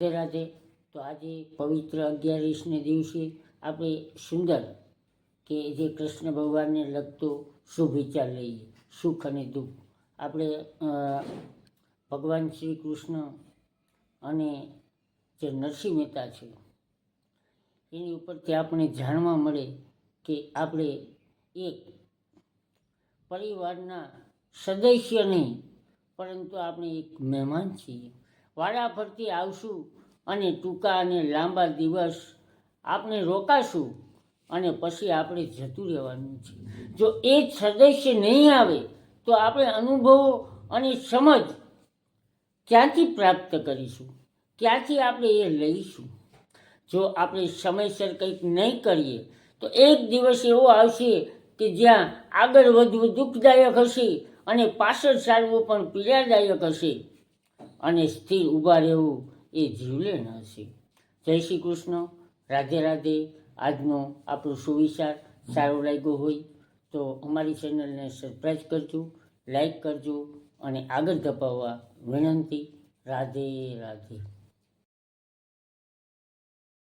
રાધે. તો આજે પવિત્ર અગિયારીસને દિવસે આપણે સુંદર કે જે કૃષ્ણ ભગવાનને લગતો શુભ વિચાર લઈએ, સુખ અને દુઃખ. આપણે ભગવાન શ્રી કૃષ્ણ અને જે નરસિંહ મહેતા છે, એની ઉપરથી આપણે જાણવા મળે કે આપણે એક પરિવારના સદસ્ય નહીં, પરંતુ આપણે એક મહેમાન છીએ. વાડા ફરતી આવશું અને ટૂંકા અને લાંબા દિવસ આપણે રોકાશું અને પછી આપણે જતું રહેવાનું છે. જો એ જ સદસ્ય નહીં આવે, તો આપણે અનુભવો અને સમજ ક્યાંથી પ્રાપ્ત કરીશું? ક્યાંથી આપણે એ લઈશું? જો આપણે સમયસર કંઈક નહીં કરીએ, તો એક દિવસ એવો આવશે કે જ્યાં આગળ વધવું દુઃખદાયક હશે અને પાછળ ચાલવું પણ પીડાદાયક હશે. અને સ્થિર ઊભા રહેવું એ જીવલેણ હશે જય શ્રી કૃષ્ણ. રાધે રાધે. આજનો આપણો સુવિચાર સારો લાગ્યો હોય તો અમારી ચેનલને સબસ્ક્રાઈબ કરજો લાઈક કરજો અને આગળ ધપાવવા વિનંતી. રાધે રાધે.